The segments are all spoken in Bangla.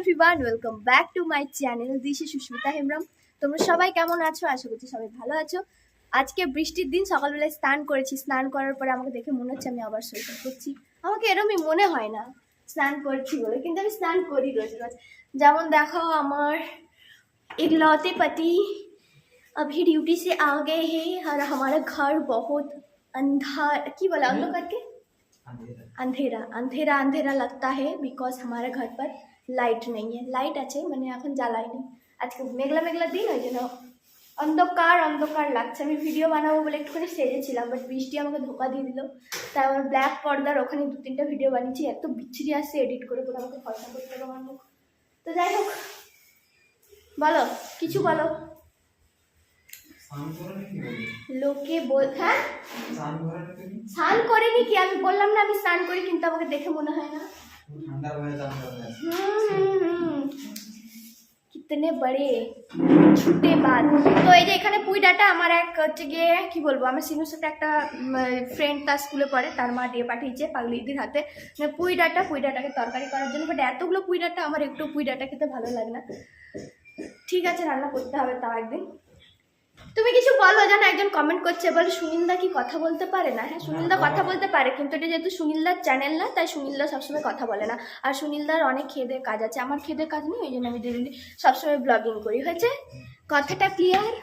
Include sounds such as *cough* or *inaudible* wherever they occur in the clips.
everyone welcome back to my channel দিশি Susmita Hembram তোমরা সবাই কেমন আছো আশা করছি সবাই ভালো আছো আজকে বৃষ্টির দিন সকালবেলায় স্নান করেছি স্নান করার পরে আমাকে দেখে মনে হচ্ছে আমি আবার সৈকত করছি আমাকে এরমই মনে হয় না স্নান করছি বলে কিন্তু আমি স্নান করি রোজ রোজ যেমন দেখো আমার इकलौते पति अभी ड्यूटी से आ गए हैं और हमारा घर बहुत अंधा की बोला अंधकार के अंधेरा अंधेरा अंधेरा लगता है बिकॉज हमारे घर पर লাইট নেই লাইট আছে মানে এখন জ্বালাইনি আজকে মেঘলা মেঘলা দিন ওই জন্য অন্ধকার অন্ধকার লাগছে আমি ভিডিও বানাবো বলে একটুখানি সেজেছিলাম বাট বৃষ্টি আমাকে ধোকা দিয়ে দিল তাই আমার ব্ল্যাক পর্দার ওখানে দু তিনটা ভিডিও বানিয়েছি এত বিচ্ছিরি আসছে এডিট করে করে আমাকে খরচা করতে হবে আমার মুখ তো যাই হোক বলো কিছু বলো লোকে বল হ্যাঁ স্নান করিনি কি আমি বললাম না আমি স্নান করি কিন্তু আমাকে দেখে মনে হয় না কিতনে বড়ে ছুটে বাদ তো এই যে এখানে পুই ডাটা আমার এক হচ্ছে গিয়ে, কি বলব, আমার সিনুর সাথে একটা ফ্রেন্ড তার স্কুলে পড়ে, তার মা দিয়ে পাঠিয়েছে পাগলিদির হাতে। মানে পুই ডাটা পুই ডাটাকে তরকারি করার জন্য বাট এতগুলো পুই ডাটা আমার একটু পুই ডাটা খেতে ভালো লাগে না। ঠিক আছে, রান্না করতে হবে তাও একদিন। তুমি কিছু বলো জানো একজন কমেন্ট করছে বলে সুনীলদা কি কথা বলতে পারে না? হ্যাঁ সুনীলদা কথা বলতে পারে কিন্তু এটা যেহেতু সুনীলদার চ্যানেল না তাই সুনীলদা সবসময় কথা বলে না। আর সুনীলদার অনেক খেদে কাজ আছে আমার খেদে কাজ নেই ওই জন্য আমি ডেলি সবসময় ব্লগিং করি হয়েছে? কথাটা ক্লিয়ার *laughs*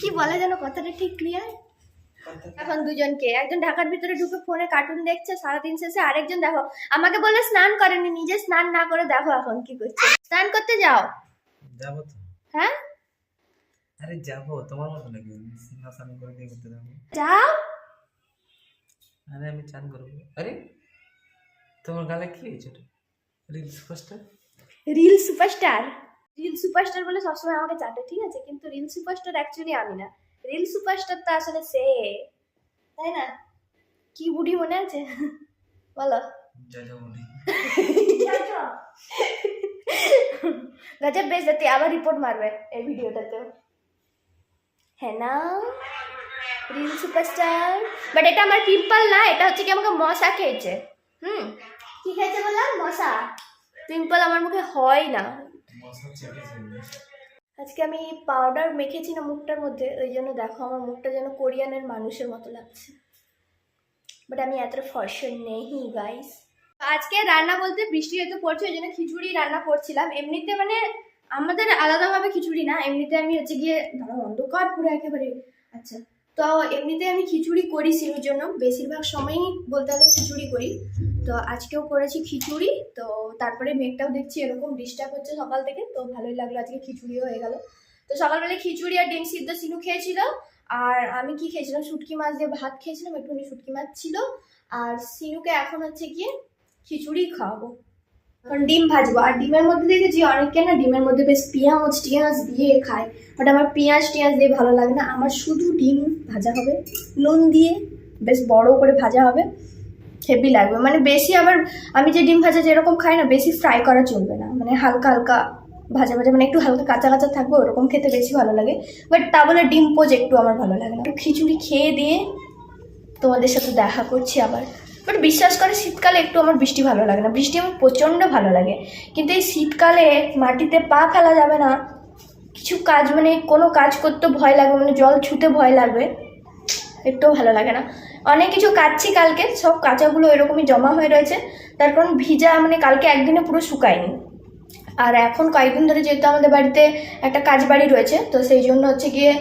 কি বলে যেন কথাটা ঠিক ক্লিয়ার এখন দুজনকে একজন ঢাকার ভিতরে ঢুকে ফোনে কার্টুন দেখছে সারাদিন শেষে আরেকজন দেখো। আমাকে বলে স্নান করেনি নিজে স্নান না করে দেখো এখন কি করছে। স্নান করতে যাও। যাব তো। হ্যাঁ? আরে যাব তোমার মতো নাকি? সিংহাসন করে দিয়ে করতে যাব। যাও। আরে আমি চান করব। আরে তোমার গালে কি হয়েছে reels poster reel superstar reel superstar বলে সবসময় আমাকে চাটে ঠিক আছে? কিন্তু রিল সুপারস্টার অ্যাকচুয়ালি আমি না। রিল সুপারস্টার তো আসলে সে তাই না? কি বুড়ি মনে আছে? বলো। যা যা বলি গজব বেশ যাতে আবার রিপোর্ট মারবে এই ভিডিওটাতেও হ্যাঁ না রিল সুপারস্টার বাট এটা আমার পিম্পল না, এটা হচ্ছে কি আমাকে মশা খেয়েছে। হুম? কি খেয়েছে বললাম মশা। পিম্পল আমার মুখে হয় না। আজকে আমি পাউডার মেখেছি না মুখটার মধ্যে, ওই জন্য দেখো আমার মুখটা যেন কোরিয়ানের মানুষের মতো লাগছে। বাট আমি এতটা ফর্সন নেই গাইস আজকে রান্না বলতে বৃষ্টি যেহেতু পড়ছে, ওই জন্য খিচুড়ি রান্না করছিলাম। এমনিতে মানে আমাদের আলাদাভাবে খিচুড়ি না, এমনিতে আমি হচ্ছে গিয়ে দাঁড়াও অন্ধকার পুরো একেবারে আচ্ছা। তো এমনিতে আমি খিচুড়ি করি সিমির জন্য, বেশিরভাগ সময়ই বলতে গেলে খিচুড়ি করি। তো আজকেও করেছি খিচুড়ি, তো তারপরে মেঘটাও দেখছি এরকম ডিস্টার্ব হচ্ছে সকাল থেকে, তো ভালোই লাগল আজকে খিচুড়িও হয়ে গেল। তো সকালবেলায় খিচুড়ি আর ডিম সিদ্ধ সিনু খেয়েছিল, আর আমি কি খেয়েছিলাম? শুটকি মাছ দিয়ে ভাত খেয়েছিলাম, একটুখানি শুটকি মাছ ছিল, আর সিনুকে এখন হচ্ছে গিয়ে খিচুড়ি খাওয়াবো কারণ ডিম ভাজবো। আর ডিমের মধ্যে দেখেছি অনেকে না ডিমের মধ্যে বেশ পেঁয়াজ, টিয়াজ দিয়ে খায়। বাট আমার পেঁয়াজ, টিয়াজ দিয়ে ভালো লাগে না। আমার শুধু ডিম ভাজা হবে। নুন দিয়ে বেশ বড় করে ভাজা হবে। হেভি লাগবে। মানে বেশি আবার আমি যে ডিম ভাজা যেরকম খাই না, বেশি ফ্রাই করা চলবে না। মানে হালকা হালকা ভাজা ভাজা। মানে একটু হালকা কাঁচা কাঁচা থাকবে, ওরকম খেতে বেশি ভালো লাগে। বাট তা বলে ডিম পোজ একটু আমার ভালো লাগে না। একটু খিচুড়ি খেয়ে দিয়ে তোমাদের সাথে দেখা করছি আবার। বাট বিশ্বাস করে শীতকালে একটু আমার বৃষ্টি ভালো লাগে না। বৃষ্টি আমার প্রচণ্ড ভালো লাগে। কিন্তু এই শীতকালে মাটিতে পা ফেলা যাবে না। কিছু কাজ মানে কোনো কাজ করতে ভয় লাগবে মানে জল ছুতে ভয় লাগবে একটুও ভালো লাগে না। অনেক কিছু কাচ্ছি কালকে, সব কাঁচাগুলো এরকমই জমা হয়ে রয়েছে। তার কারণ ভিজা মানে কালকে একদিনে পুরো শুকায়নি। আর এখন কয়েকদিন ধরে যেহেতু আমাদের বাড়িতে একটা কাজ বাড়ি রয়েছে, তো সেই জন্য হচ্ছে গিয়ে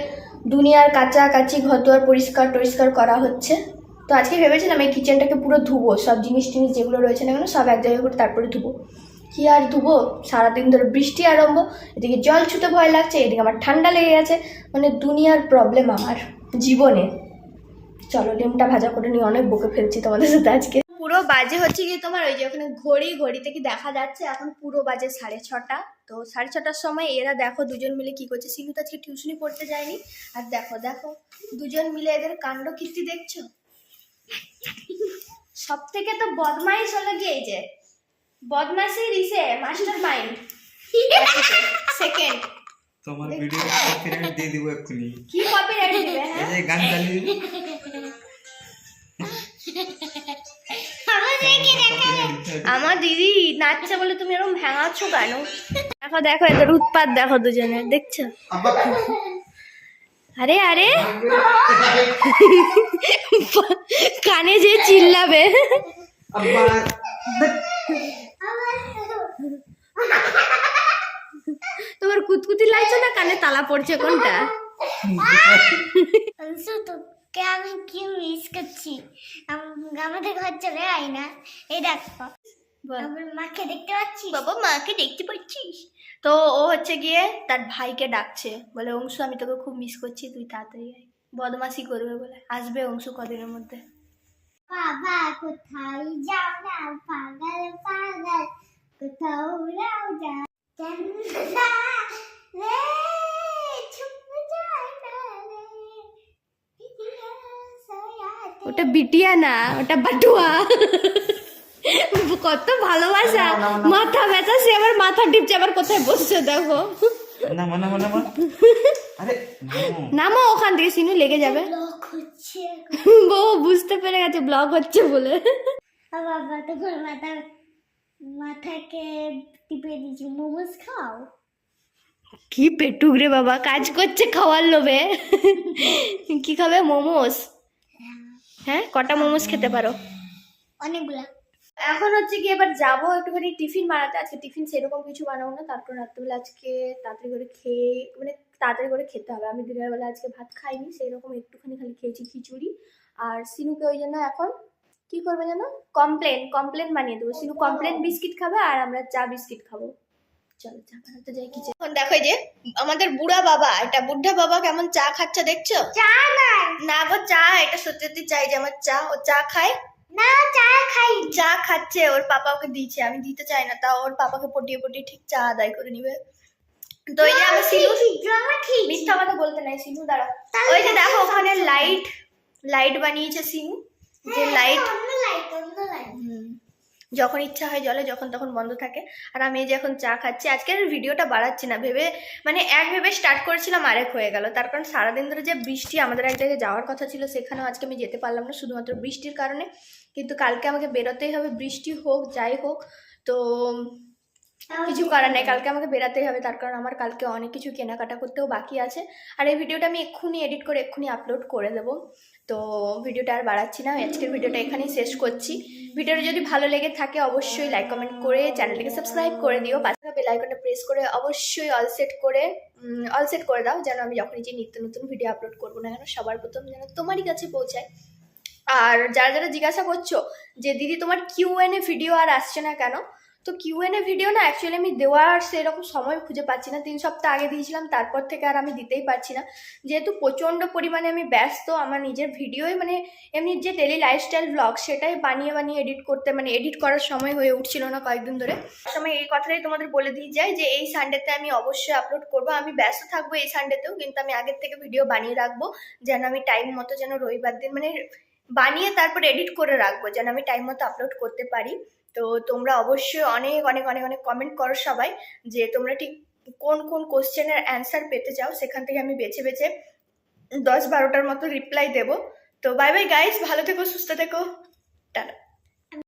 দুনিয়ার কাঁচা কাচি ঘরদুয়ার পরিষ্কার টরিষ্কার করা হচ্ছে। তো আজকে ভেবেছিলাম এই কিচেনটাকে পুরো ধুবো, সব জিনিস টিনিস যেগুলো রয়েছে না কেন, সব এক জায়গায় করে তারপরে ধুবো। কি আর ধুবো? সারাদিন ধরে বৃষ্টি আরম্ভ, এদিকে জল ছুতে ভয় লাগছে, এদিকে আমার ঠান্ডা লেগে গেছে মানে দুনিয়ার প্রবলেম আমার, জীবনে। চলো, ডিমটা ভাজা করে নিয়ে অনেক বকে ফেলছি তোমাদের সাথে আজকে। পুরো বাজে হচ্ছে কি তোমার, ওই যে ওখানে ঘড়ি, ঘড়িতে কি দেখা যাচ্ছে? এখন পুরো বাজে সাড়ে ছটা। তো সাড়ে ছটার সময় এরা দেখো দুজন মিলে কি করছে সিনু তো আজকে টিউশনি পড়তে যায়নি। আর দেখো দেখো, দুজন মিলে এদের কাণ্ড কীর্তি দেখছ? সব থেকে তো বদমাইশ হলো গিয়ে এই যে? বদমাইশি রিসে মাস্টার মাইন্ড সেকেন্ড তোমার ভিডিও কপিরাইট দিয়ে দিব এক্ষুনি। কি কপিরাইট দিবে এই হ্যাঁ যে গান চালিয়ে আমার দিদি নাচছে বলে তুমি এরকম ভেঙাচ্ছ কেন? দেখো দেখো এদের উৎপাত দেখো দুজনের দেখছ? আরে আরে। *laughs* কানে যে চিল্লাবে। তোমার কুতকুতি লাগছে না? কানে তালা পড়ছে কোনটা? তোকে আমি কি মিস করছি? আম- আমাদের ঘর চলে আয় না। এই দেখো মাকে দেখতে পাচ্ছি বাবা মাকে দেখতে পাচ্ছিস? তো ও হচ্ছে গিয়ে তার ভাইকে ডাকছে। বলে অংশু আমি তোকে খুব মিস করছি তুই তাড়াতাড়ি আয়। বদমাসি করবে বলে। আসবে অংশু কদিনের মধ্যে। বাবা কোথায় যাও না? পাগল পাগল কোথাও উড়াও যা চন্দ্রা রে? ছুপ যায় না রে? ওটা বিটিয়া না ওটা বাটুয়া। কত ভালোবাসা। মাথা ব্যথা সে আবার মাথা টিপছে আবার কোথায় বসছে দেখো। না মানে মানে মানে আরে নামো। নামো ওখান থেকে সিনু লেগে যাবে। *laughs* বউ বুঝতে পেরে গেছে ব্লগ হচ্ছে বলে। বাবা তোমার মাথা মাথাকে টিপে দিয়েছি। মোমোস খাও? কি পেটুক রে বাবা কাজ করছে খাওয়ার লোভে। কি খাবে? মোমোস? হ্যাঁ কটা মোমোস খেতে পারো? অনেকগুলা। এখন হচ্ছে কি এবার যাব একটুখানি টিফিন বানাতে। আজকে টিফিন সেরকম কিছু বানাবো না। তারপর রাত্রিবেলা আজকে তাড়াতাড়ি করে খেয়ে মানে তাড়াতাড়ি করে খেতে হবে। আমি দিনের বেলা আজকে ভাত খাইনি সেই রকম একটুখানি খালি খেয়েছি খিচুড়ি। আর সিনুকে ওই জন্য এখন কি করবে যেন? কমপ্লেন কমপ্লেন বানিয়ে দেবো। সিনু কমপ্লেন বিস্কিট খাবে আর আমরা চা বিস্কিট খাব। চলো চা বানাতে যাই কি এখন দেখো যে আমাদের বুড়া বাবা এটা বুদ্ধা বাবা কেমন চা খাচ্ছে দেখছ? চা না না গো চা এটা সত্যি সত্যি চাই যে আমার চা ও চা খায়। না চা খাই। চা খাচ্ছে ওর পাপা ওকে দিচ্ছে আমি দিতে চাই না তা ওর পাপাকে পটিয়ে পটিয়ে ঠিক চা আদায় করে নিবে। তো ওই যে আমার সিলু মিথ্যা কথা বলতে নাই সিনু দাঁড়া। ওই যে দেখো ওখানে লাইট লাইট বানিয়েছে সিনু। যে লাইট লাইট লাইট যখন ইচ্ছা হয় জলে, যখন তখন বন্ধ থাকে। আর আমি এই যে এখন চা খাচ্ছি আজকের ভিডিওটা বাড়াচ্ছি না, ভেবে মানে এক ভেবে স্টার্ট করেছিলাম, আরেক হয়ে গেল। তার কারণ সারাদিন ধরে যে বৃষ্টি আমাদের এক জায়গায় যাওয়ার কথা ছিল, সেখানেও আজকে আমি যেতে পারলাম না, শুধুমাত্র বৃষ্টির কারণে। কিন্তু কালকে আমাকে বেরোতেই হবে, বৃষ্টি হোক, যাই হোক। তো কিছু করার নেই, কালকে আমাকে বেরাতেই হবে, তার কারণ আমার কালকে অনেক কিছু কেনাকাটা করতেও বাকি আছে। আর এই ভিডিওটা আমি এক্ষুনি এডিট করে এক্ষুনি আপলোড করে দেবো। তো ভিডিওটা আর বাড়াচ্ছি না, আজকের ভিডিওটা এখানেই শেষ করছি। ভিডিওটা যদি ভালো লেগে থাকে অবশ্যই লাইক কমেন্ট করে চ্যানেলটিকে সাবস্ক্রাইব করে দিও। পাশে বেল আইকনটা প্রেস করে অবশ্যই অল সেট করে অল সেট করে দাও, যেন আমি যখনই যে নিত্য নতুন ভিডিও আপলোড করব না কেন, সবার প্রথম যেন তোমারই কাছে পৌঁছায়। আর যারা যারা জিজ্ঞাসা করছ যে, দিদি, তোমার কিউএনএ ভিডিও আর আসছে না কেন? তো কিউএনএ ভিডিও না অ্যাকচুয়ালি আমি দেওয়ার সেরকম সময় খুঁজে পাচ্ছি না। তিন সপ্তাহ আগে দিয়েছিলাম, তারপর থেকে আর আমি দিতেই পারছি না। যেহেতু প্রচণ্ড পরিমাণে আমি ব্যস্ত, আমার নিজের ভিডিওই মানে এমনি যে ডেলি লাইফস্টাইল ব্লগ সেটাই বানিয়ে বানিয়ে এডিট করতে মানে এডিট করার সময় হয়ে উঠছিল না কয়েকদিন ধরে। সময় এই কথাটাই তোমাদের বলে দিয়ে যাই যে এই সানডেতে আমি অবশ্যই আপলোড করব। আমি ব্যস্ত থাকব এই সানডেতেও কিন্তু আমি আগের থেকে ভিডিও বানিয়ে রাখব, যেন আমি টাইম মতো যেন রবিবার দিন মানে বানিয়ে তারপর এডিট করে রাখব, যেন আমি টাইম মতো আপলোড করতে পারি। তো তোমরা অবশ্যই অনেক অনেক অনেক অনেক কমেন্ট করো সবাই, যে তোমরা ঠিক কোন কোন কোশ্চেনের অ্যান্সার পেতে চাও, সেখান থেকে আমি বেছে বেছে দশ বারোটার মতো রিপ্লাই দেবো। তো বাই বাই গাইস ভালো থেকো, সুস্থ থেকো। টাটা।